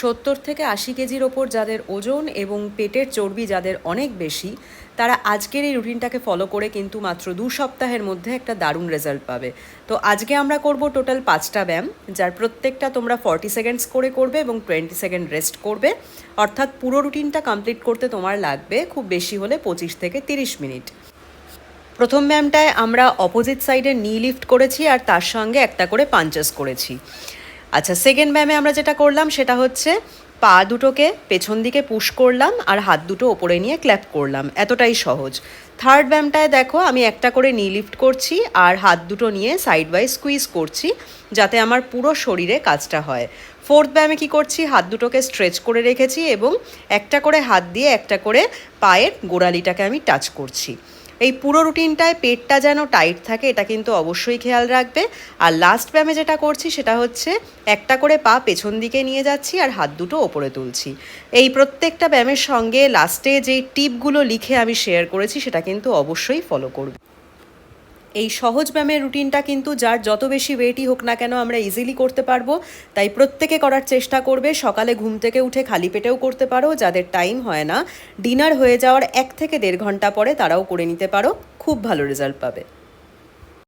সত্তর থেকে আশি কেজির ওপর যাদের ওজন এবং পেটের চর্বি যাদের অনেক বেশি, তারা আজকের এই রুটিনটাকে ফলো করে কিন্তু মাত্র দু সপ্তাহের মধ্যে একটা দারুণ রেজাল্ট পাবে। তো আজকে আমরা করব টোটাল পাঁচটা ব্যায়াম, যার প্রত্যেকটা তোমরা ফর্টি সেকেন্ডস করে করবে এবং টোয়েন্টি সেকেন্ড রেস্ট করবে। অর্থাৎ পুরো রুটিনটা কমপ্লিট করতে তোমার লাগবে খুব বেশি হলে পঁচিশ থেকে তিরিশ মিনিট। প্রথম ব্যায়ামটায় আমরা অপোজিট সাইডে নি লিফট করেছি আর তার সঙ্গে একটা করে পাঞ্চেস করেছি। আচ্ছা সেকেন্ড ব্যায়ামে আমরা যেটা করলাম সেটা হচ্ছে পা দুটোকে পেছন দিকে পুশ করলাম আর হাত দুটো ওপরে নিয়ে ক্ল্যাপ করলাম। এতটাই সহজ। থার্ড ব্যায়ামটায় দেখো, আমি একটা করে নি লিফট করছি আর হাত দুটো নিয়ে সাইড বাই স্কুইজ করছি যাতে আমার পুরো শরীরে কাজটা হয়। ফোর্থ ব্যায়ামে কী করছি, হাত দুটোকে স্ট্রেচ করে রেখেছি এবং একটা করে হাত দিয়ে একটা করে পায়ের গোড়ালিটাকে আমি টাচ করছি। এই পুরো রুটিনটায় পেটটা যেন টাইট থাকে, এটা কিন্তু অবশ্যই খেয়াল রাখবে। আর লাস্ট ব্যায়ামে যেটা করছি সেটা হচ্ছে একটা করে পা পেছন দিকে নিয়ে যাচ্ছি আর হাত দুটো ওপরে তুলছি। এই প্রত্যেকটা ব্যায়ামের সঙ্গে লাস্টে যে টিপগুলো লিখে আমি শেয়ার করেছি, সেটা কিন্তু অবশ্যই ফলো করবে। এই সহজ ব্যায়ামের রুটিনটা কিন্তু যার যত বেশি ওয়েটই হোক না কেন আমরা ইজিলি করতে পারব, তাই প্রত্যেকে করার চেষ্টা করবে। সকালে ঘুম থেকে উঠে খালি পেটেও করতে পারো, যাদের টাইম হয় না। ডিনার হয়ে যাওয়ার এক থেকে দেড় ঘণ্টা পরে তারাও করে নিতে পারো। খুব ভালো রেজাল্ট পাবে।